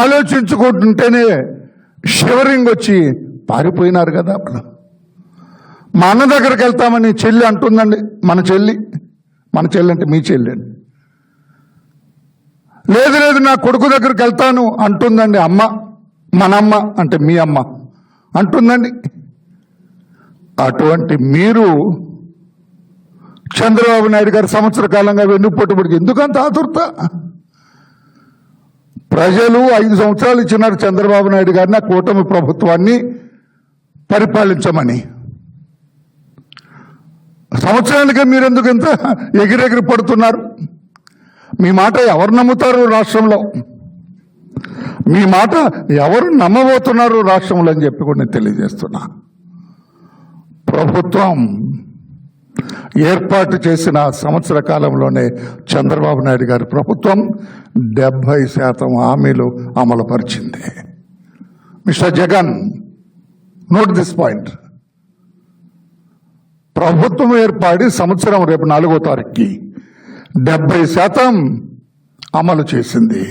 ఆలోచించుకుంటుంటేనే shivering వచ్చి పారిపోయినారు కదా అప్పుడు. మా అన్న దగ్గరికి వెళ్తామని చెల్లి అంటుందండి మన చెల్లి మన చెల్లి అంటే మీ చెల్లి అండి. లేదు లేదు నా కొడుకు దగ్గరికి వెళ్తాను అంటుందండి అమ్మ మనమ్మ అంటే మీ అమ్మ అంటుందండి. అటువంటి మీరు చంద్రబాబు నాయుడు గారు సంవత్సర కాలంగా వెన్నుపోటుబడి ఎందుకంత ఆతురత? ప్రజలు ఐదు సంవత్సరాలు ఇచ్చినారు చంద్రబాబు నాయుడు గారిని ఆ కూటమి ప్రభుత్వాన్ని పరిపాలించమని. సంవత్సరాలుగా మీరు ఎందుకు ఇంత ఎగిరెగిరి పడుతున్నారు? మీ మాట ఎవరు నమ్ముతారు రాష్ట్రంలో? మీ మాట ఎవరు నమ్మబోతున్నారు రాష్ట్రంలో అని చెప్పి కూడా నేను తెలియజేస్తున్నా. ప్రభుత్వం ఏర్పాటు చేసిన సంవత్సర కాలంలోనే చంద్రబాబు నాయుడు గారి ప్రభుత్వం డెబ్భై శాతం హామీలు అమలుపరిచింది. Mister Jagan note this point. ప్రభుత్వం ఏర్పడి సంవత్సరం రేపు నాలుగో తారీఖుకి డెబ్బై శాతం అమలు చేసింది.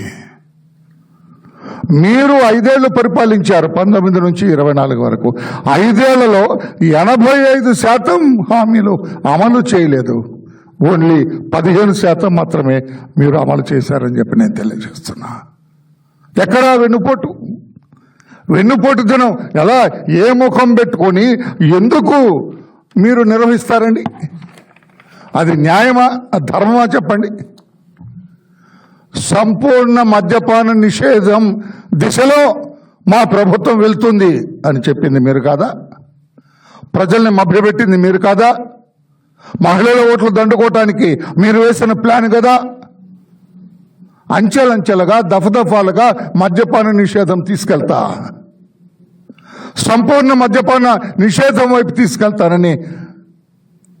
మీరు ఐదేళ్ళు పరిపాలించారు పంతొమ్మిది నుంచి ఇరవై నాలుగు వరకు. ఐదేళ్ళలో ఎనభై ఐదు శాతం హామీలు అమలు చేయలేదు. ఓన్లీ పదిహేను శాతం మాత్రమే మీరు అమలు చేశారని చెప్పి నేను తెలియజేస్తున్నా. ఎక్కడా వెన్నుపోటు. వెన్నుపోటు దినం ఎలా ఏ ముఖం పెట్టుకొని ఎందుకు మీరు నిర్వహిస్తారండి? అది న్యాయమా? ధర్మమా చెప్పండి. సంపూర్ణ మద్యపాన నిషేధం దిశలో మా ప్రభుత్వం వెళ్తుంది అని చెప్పింది మీరు కాదా? ప్రజల్ని మభ్యపెట్టింది మీరు కాదా? మహిళల ఓట్లు దండుకోవటానికి మీరు వేసిన ప్లాన్ కదా? అంచెలంచెలుగా దఫదఫాలుగా మద్యపాన నిషేధం తీసుకెళ్తా. సంపూర్ణ మద్యపాన నిషేధం వైపు తీసుకెళ్తానని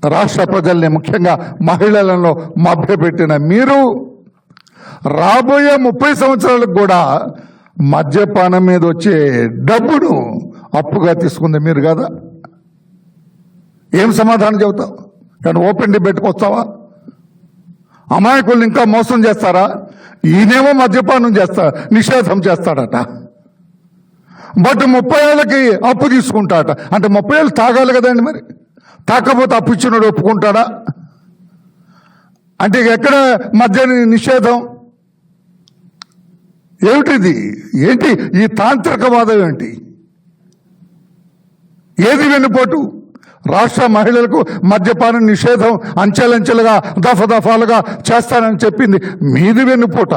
రాష్ట్ర ప్రజల్ని ముఖ్యంగా మహిళలను మభ్యపెట్టిన మీరు రాబోయే ముప్పై సంవత్సరాలకు కూడా మద్యపానం మీద వచ్చే డబ్బును అప్పుగా తీసుకుంది మీరు కదా? ఏం సమాధానం చెబుతావు? కానీ ఓపెన్ డిబేట్కి వస్తావా? అమాయకుల్ని ఇంకా మోసం చేస్తారా? ఈయనేమో మద్యపానం చేస్తా నిషేధం చేస్తాడట. బట్ ముప్పై ఏళ్ళకి అప్పు తీసుకుంటాడట అంటే ముప్పై ఏళ్ళు తాగాలి కదండి మరి. తాకపోతే అప్పు ఇచ్చినోడు ఒప్పుకుంటాడా? అంటే ఇక ఎక్కడ మద్య నిషేధం? ఏమిటిది? ఏంటి? ఈ తాంత్రికవాదం ఏంటి? ఏది వెన్నుపోటు? రాష్ట్ర మహిళలకు మద్యపాన నిషేధం అంచెలంచెలుగా దఫదఫాలుగా చేస్తానని చెప్పింది. మీది వెన్నుపోట?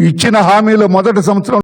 ఇచ్చిన హామీలు మొదటి సంవత్సరం